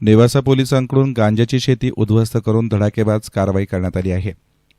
नेवासा पोलिसांकडून गांजाची शेती उद्ध्वस्त करून धडाकेबाज कारवाई करण्यात आली आहे.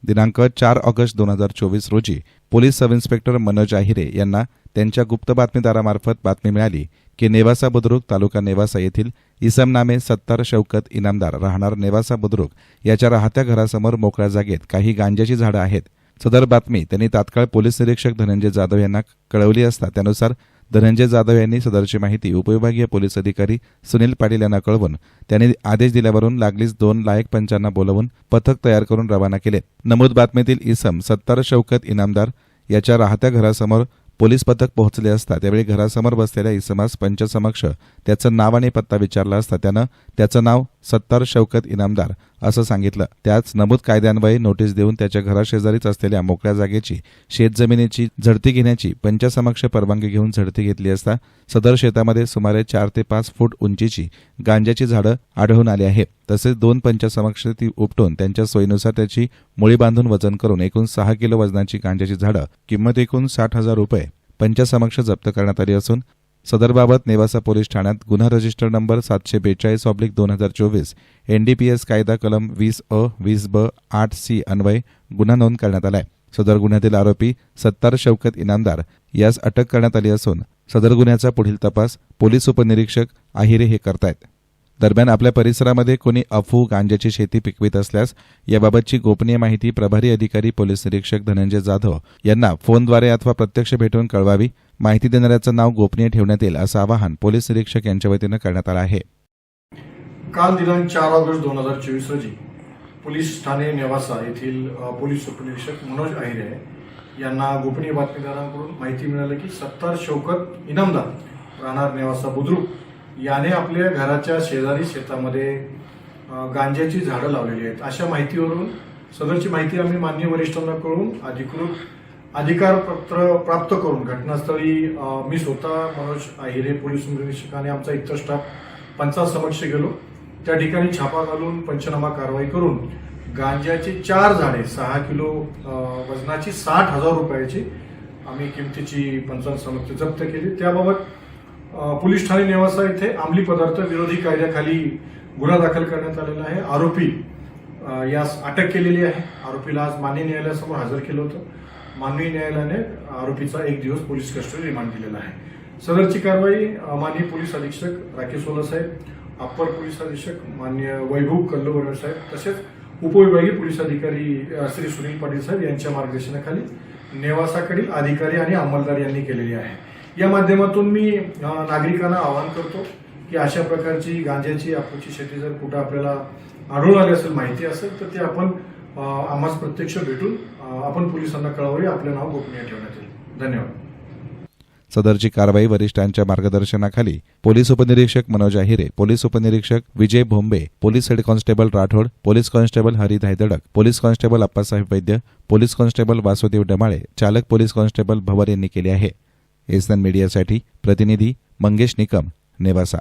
दिनांक चार ऑगस्ट दोन हजार चोवीस रोजी police sub inspector Manoj Ahire यांना त्यांच्या गुप्त बातमीदारामार्फत बातमी मिळाली की नेवासा बुद्रुक तालुका नेवासा येथील इसम नामे सत्तार शौकत इनामदार राहणार नेवासा बुद्रुक याच्या राहत्या घरासमोर मोकळ्या जागेत काही गांजाची झाडं आहेत. सदर बातमी त्यांनी तात्काळ पोलीस निरीक्षक धनंजय जाधव यांना कळवली असता त्यानुसार धनंजय जाधव यांनी सदरची माहिती उपविभागीय पोलीस अधिकारी सुनील पाटील यांना कळवून त्यांनी आदेश दिल्यावरून लागलीच दोन लायक पंचांना बोलवून पथक तयार करून रवाना केले. नमूद बातमीतील इसम सत्तार शौकत इनामदार याच्या राहत्या घरासमोर पोलीस पथक पोहोचले असता त्यावेळी घरासमोर बसलेल्या इसमास पंचसमक्ष त्याचं नाव आणि पत्ता विचारला असता त्यानं त्याचं नाव सत्तार शौकत इनामदार असं सांगितलं. त्याच नमूद कायद्यान्वये नोटीस देऊन त्याच्या घराशेजारीच असलेल्या मोकळ्या जागेची शेतजमिनीची झडती घेण्याची पंचासमक्ष परवानगी घेऊन झडती घेतली असता सदर शेतामध्ये सुमारे चार ते पाच फूट उंचीची गांजाची झाडं आढळून आली आहे तसेच दोन पंचासमक्ष ती उपटून त्यांच्या सोयीनुसार त्याची मुळी बांधून वजन करून एकूण सहा किलो वजनाची गांजाची झाडं किंमत एकूण साठ हजार रुपये पंचासमक्ष जप्त करण्यात आली असून सदरबाबत नेवासा पोलीस ठाण्यात गुन्हा रजिस्टर नंबर सातशे बेचाळीस ऑब्लिक दोन हजार चोवीस एनडीपीएस कायदा कलम वीस अ वीस ब आठ सी अन्वय गुन्हा नोंद करण्यात आलाय. सदर गुन्ह्यातील आरोपी सत्तार शौकत इनामदार यास अटक करण्यात आली असून सदर गुन्ह्याचा पुढील तपास पोलीस उपनिरीक्षक आहिरे हे करतायत. दरम्यान आपल्या परिसरामध्ये कोणी अफू गांज्याची शेती पिकवित असल्यास याबाबतची गोपनीय माहिती प्रभारी अधिकारी पोलीस निरीक्षक धनंजय जाधव यांना फोनद्वारे अथवा प्रत्यक्ष भेटून कळवावी माहिती देणाऱ्याचं नाव गोपनीय ठेवण्यात येईल असं आवाहन पोलीस निरीक्षक यांच्या वतीनं करण्यात आलं आहे. काल दिनांक चार ऑगस्ट दोन हजार चोवीस रोजी पोलीस ठाणे नेवासा येथील पोलीस उपनिरीक्षक मनोज अहिरे यांना गोपनीय बातमीदारांकडून माहिती मिळाली की सत्तार शौकत इनामदार राहणार नेवासा बुद्रुक याने आपल्या घराच्या शेजारी शेतामध्ये गांज्याची झाडं लावलेली आहेत. अशा माहितीवरून सदरची माहिती आम्ही मान्य वरिष्ठांना कळून अधिकृत अधिकारपत्र प्राप्त करून घटनास्थळी मी स्वतः मनोज हिरे पोलीस निरीक्षक आणि आमचा इतर स्टाफ पंचासमक्ष गेलो. त्या ठिकाणी छापा घालून पंचनामा कारवाई करून गांज्याची चार झाडे सहा किलो वजनाची साठ हजार रुपयाची आम्ही किमतीची पंचासमक्ष जप्त केली. त्याबाबत पोलीस ठाणे नेवासा येथे अंमली पदार्थ विरोधी कायद्याखाली गुन्हा दाखल करण्यात आलेला आहे. आरोपी यास अटक केलेली आहे. आरोपीला आज माननीय न्यायालयासमोर हजर केलं होतं. माननीय न्यायालयाने आरोपीचा एक दिवस पोलीस कस्टडी रिमांड दिलेला आहे. सदरची कारवाई माननीय पोलीस अधीक्षक राकेश सोला साहेब अप्पर पोलीस अधीक्षक मान्य वैभव कल्लोबर्वे साहेब तसेच उपविभागीय पोलीस अधिकारी श्री सुनील पाटील साहेब यांच्या मार्गदर्शनाखाली नेवासाकडील अधिकारी आणि अंमलदार यांनी केलेली आहे. या माध्यमातून मी नागरिकांना आवाहन करतो की अशा प्रकारची गांजाची आपूची शेती जर कुठं आपल्याला आढळून आली असेल माहिती असेल तर ते आपण अ, आम्हास प्रत्यक्ष भेटून आपण पोलिसांना कळवावी आपलं नाव गोपनीय ठेवण्यात येईल. धन्यवाद. सदरची कारवाई वरिष्ठांच्या मार्गदर्शनाखाली पोलीस उपनिरीक्षक मनोज आहिरे पोलीस उपनिरीक्षक Vijay Bhombe police head constable Rathod police constable Hari Dhaydadak police constable Appasaheb Vaidya police constable Vasudev Damale चालक पोलीस कॉन्स्टेबल भवर यांनी केली आहे. एसन मीडियासाठी प्रतिनिधी मंगेश निकम नेवासा.